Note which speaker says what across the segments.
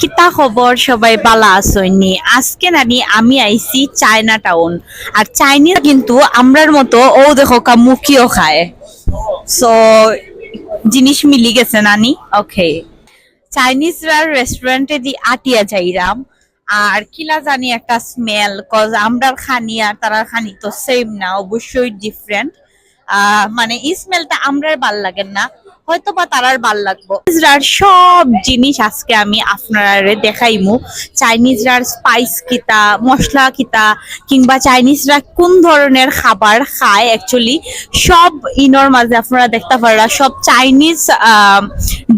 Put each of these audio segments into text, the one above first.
Speaker 1: কিতা খবর সবাই বালা আসইনি আজকে নানি আমি আইছি চায়না টাউন। আর চাইনিজ কিন্তু আমরার মতো ও দেখো কা মুখিও খায়। সো জিনিস মিলি গেছে নানি? ওকে চাইনিজরা রেস্টুরেন্টে দি আটিয়া যাইরাম। আর কিলা জানি একটা স্মেল কজ আমরার খানি আর তারার খানি তো সেম না, অবশ্যই ডিফারেন্ট মানে এই স্মেলটা আমরার ভালো লাগে না। হয়তো বা তারার ভালো লাগবো। সব জিনিস আজকে আমি আপনারা দেখাইমু। চাইনিজরার স্পাইস কিতা, মশলা কিতা, কিংবা চাইনিজরা কোন ধরনের খাবার খায় অ্যাকচুয়ালি সব ইনর মাঝে আপনারা দেখতে পারা সব চাইনিজ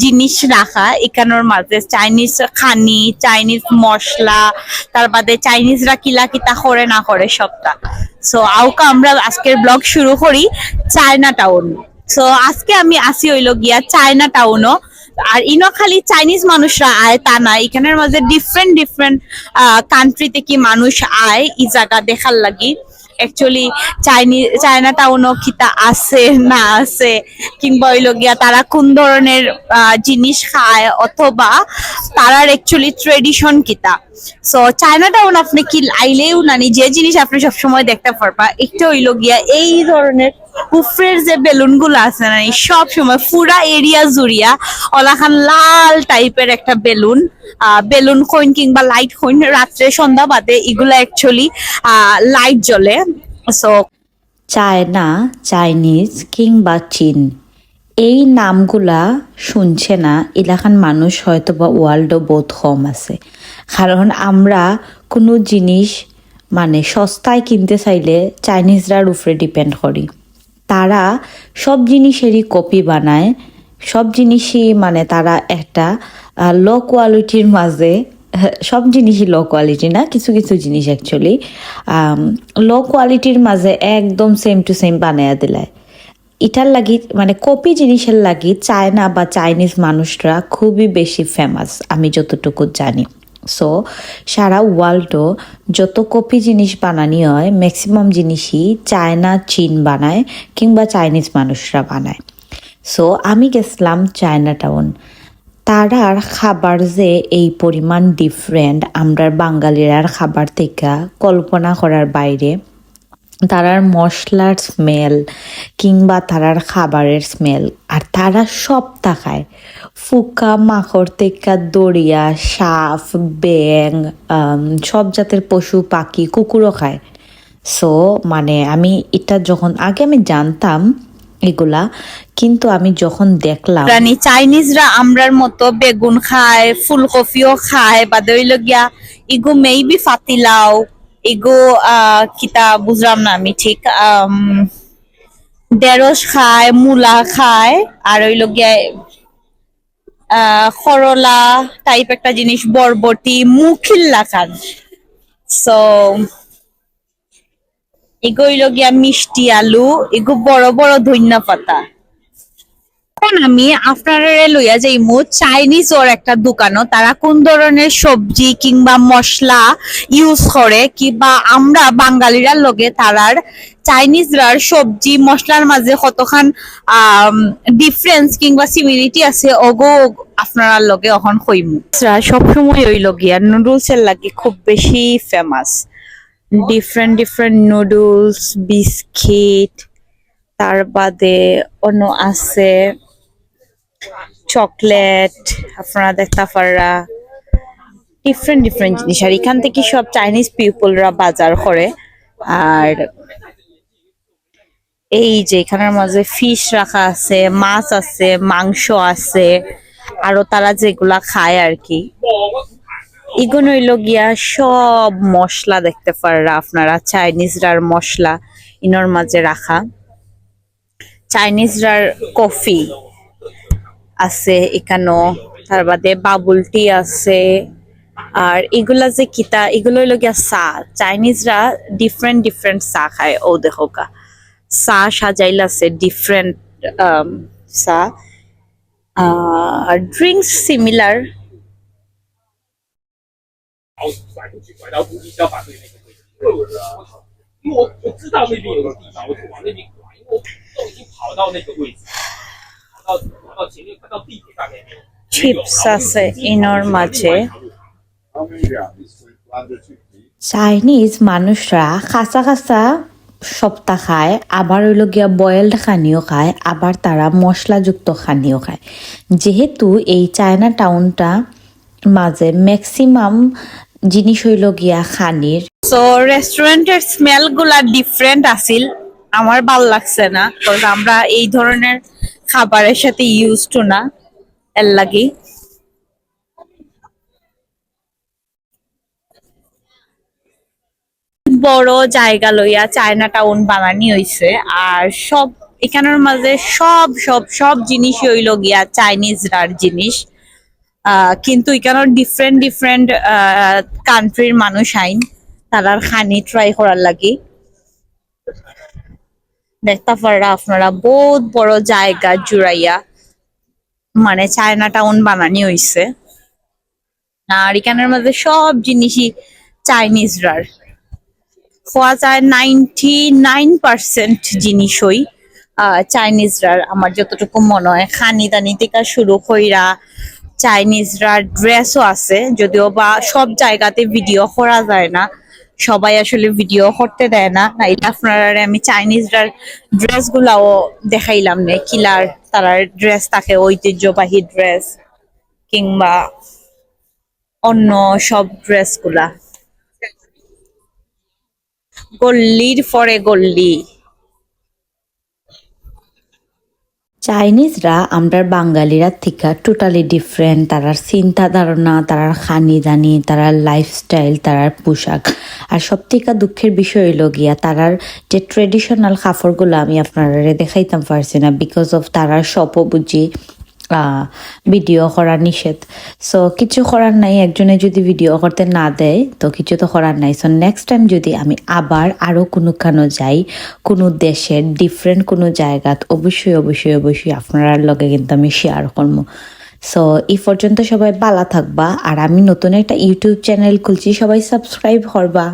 Speaker 1: জিনিস রাখা এখানোর মাঝে। চাইনিজ খানি, চাইনিজ মশলা, তার বাদে চাইনিজরা কিলা কিতা করে না করে সবটা। সো আউকা আমরা আজকের ব্লগ শুরু করি, চায়না টাউন সো আজকে আমি আসি হইল গিয়া চায়না টাউনও আর ইনো খালি চাইনিজ মানুষরা আয়, তা না, এখানের মাঝে ডিফারেন্ট ডিফারেন্ট কান্ট্রি থেকে মানুষ আয়, এই জায়গা দেখার লাগি। অ্যাকচুয়ালি চাইনি চায়না টাউনও কিতা আছে, না আছে, কিংবা হইল গিয়া তারা কোন ধরনের জিনিস খায়, অথবা তারার অ্যাকচুয়ালি ট্রেডিশন কিতা সো চায়না টাউন আপনি কি আইলেও নানি যে জিনিস আপনি সবসময় দেখতে পারবা। একটা হইল গিয়া এই ধরনের কুফরের যে বেলুনগুলো আছে না সব সময় পুরা এরিয়া জুড়িয়া ওলাখান লাল টাইপের একটা বেলুন বেলুন কইন কিংবা লাইট কইন রাত্রে, সন্ধ্যা বাদে এগুলা অ্যাকচুয়ালি লাইট জ্বলে। সো
Speaker 2: চায়না, চাইনিজ কিংবা চীন, এই নামগুলা শুনছে না এলাকান মানুষ হয়তো বা ওয়ার্ল্ডও বোধ কম আছে। কারণ আমরা কোনো জিনিস মানে সস্তায় কিনতে চাইলে চাইনিজরার উপরে ডিপেন্ড করি। তারা সব জিনিসেরই কপি বানায়। সব জিনিসই মানে তারা একটা লো কোয়ালিটির মাঝে সব জিনিসই লো কোয়ালিটি না, কিছু কিছু জিনিস অ্যাকচুয়ালি লো কোয়ালিটির মাঝে একদম সেম টু সেম বানায়া দিলায়। এটার লাগি মানে কপি জিনিসের লাগি চায়না বা চাইনিজ মানুষরা খুবই বেশি ফেমাস আমি যতটুকু জানি। সো সারা ওয়ার্ল্ডও যত কপি জিনিস বানানি হয় ম্যাক্সিমাম জিনিসই চায়না চীন বানায় কিংবা চাইনিজ মানুষরা বানায়। সো আমি গেছিলাম চায়না টাউন তারার খাবার যে এই পরিমাণ ডিফারেন্ট আমরা বাঙালিরার খাবার থেকে কল্পনা করার বাইরে তারার মশলার স্মেল কিংবা তারার খাবারের স্মেল আর তারা সব তাকায়। ফুকা, মাকড় থেকে দড়িয়া সাপ ব্যাং সব জাতের পশু, পাখি, কুকুরও খায়। সো মানে আমি এটা যখন, আগে আমি জানতাম এগুলা, কিন্তু আমি যখন দেখলাম
Speaker 1: রানী চাইনিজরা আমরার মতো বেগুন খায়, ফুলকপিও খায় বা দইল গিয়া, ইগো মেবি ফাতিলাও ইগো কিতা বুঝলাম না আমি ঠিক ঢেঁড়স খায় মূলা খায় আর হইল গিয়া আহ, করলা টাইপ একটা জিনিস বরবটি মুখিল্লা খান। সো এগো গিয়া মিষ্টি আলু এগো বড় বড় ধনিয়া পাতা। এখন আমি আপনারা লইয়া যাইমু চাইনিজ ওর একটা দোকানও। তারা কোন ধরনের সবজি কিংবা মশলা ইউজ করে কিংবা আমরা বাঙালিরা লগে তারার চাইনিজরার সবজি মশলার মাঝে কতখান ডিফারেন্স কিংবা সিমিলিটি আছে অগো আপনার লগে এখন কইমু। সবসময় ওই লগিয়া নুডলস এর লাগে খুব বেশি famous different different noodles biscuit তার বাদে অন্য আছে চকলেট, আপনারা দেখতে পাররা ডিফারেন্ট ডিফারেন্ট জিনিস। আর এখান থেকে সব চাইনিজ পিপলরা বাজার করে। আর এই যে এখানের মাঝে ফিশ রাখা আছে, মাছ আছে, মাংস আছে, আরও তারা যেগুলা খায় আর কি এগুলো গিয়া সব মশলা দেখতে পাররা আপনারা চাইনিজরার মশলা ইনোর মাঝে রাখা। চাইনিজরার কফি আছে এখানেও। তার বাদে বাবুল টি আছে। আর এগুলা যে কিতা এগুলো হইল গিয়া চা। চাইনিজরা ডিফারেন্ট ডিফারেন্ট চা খায়। ও দেখো কা চা সাজাইল আছে ডিফারেন্ট চা। আর ড্রিঙ্কস সিমিলার চিপস আছে ইনর মাঝে
Speaker 2: চাইনিজ মানুষরা খাসা খাসা সপ্তাহ খায় আবার হইল গিয়া বয়েলড খানিও খায় আবার তারা মশলাযুক্ত খানিও খায়। যেহেতু এই চায়না টাউনটা মাঝে ম্যাক্সিমাম জিনিস হইল গিয়া খানির।
Speaker 1: সো রেস্টুরেন্টের স্মেলগুলা ডিফারেন্ট আছিল। আমার ভালো লাগছে না আমরা এই ধরনের খাবারের সাথে ইউজ টু না, এর লাগি বড় জায়গা লইয়া চায়না টাউন বানানি হইছে, আর সব, এখানের মাঝে সব সব সব জিনিসই হইল গিয়া চাইনিজরার জিনিস। কিন্তু এখানে ডিফারেন্ট ডিফারেন্ট কান্ট্রির মানুষ আইন, তারার খানি ট্রাই করার লাগি। দেখতে পারা আপনারা বহুত বড় জায়গা জুড়াইয়া মানে চায়না টাউন বানানি হইছে। আর এখানের মধ্যে সব জিনিসই চাইনিজরার হওয়া যায় নাইনটি নাইন পার্সেন্ট জিনিসই চাইনিজরার আমার যতটুকু মনে হয় খানি দানি থেকে শুরু কইরা চাইনিজরা ড্রেসও আছে, যদিও বা সব জায়গাতে ভিডিও করা যায় না। সবাই আসলে ভিডিও করতে দেয় না। এটা আপনারা আমি ড্রেস গুলাও দেখাইলাম নে কিলার তারার ড্রেস থাকে, ঐতিহ্যবাহী ড্রেস কিংবা অন্য সব ড্রেসগুলা গল্লির পরে গল্লি।
Speaker 2: চাইনিজরা আমরা বাঙালিরা থেকে টোটালি ডিফারেন্ট তারার চিন্তা ধারণা তারার খানি দানি তারার লাইফস্টাইল তারার পোশাক। আর সব থেকে দুঃখের বিষয় হইল গিয়া, তারার যে ট্রেডিশনাল কাপড়গুলো আমি আপনারা দেখাইতাম পারছি না বিকজ অফ তারার সপ বুঝি ভিডিও করা নিষেধ। সো কিছু করার নাই, একজনে যদি ভিডিও করতে না দেয় তো কিছু তো করার নাই। সো নেক্সট টাইম যদি আমি আবার আরও কোনোখানো যাই, কোনো দেশের ডিফারেন্ট কোনো জায়গাত অবশ্যই অবশ্যই অবশ্যই আপনার লগে কিন্তু আমি শেয়ার করব সো এই পর্যন্ত সবাই বালা থাকবা। আর আমি নতুন একটা ইউটিউব চ্যানেল খুলছি, সবাই সাবস্ক্রাইব করবা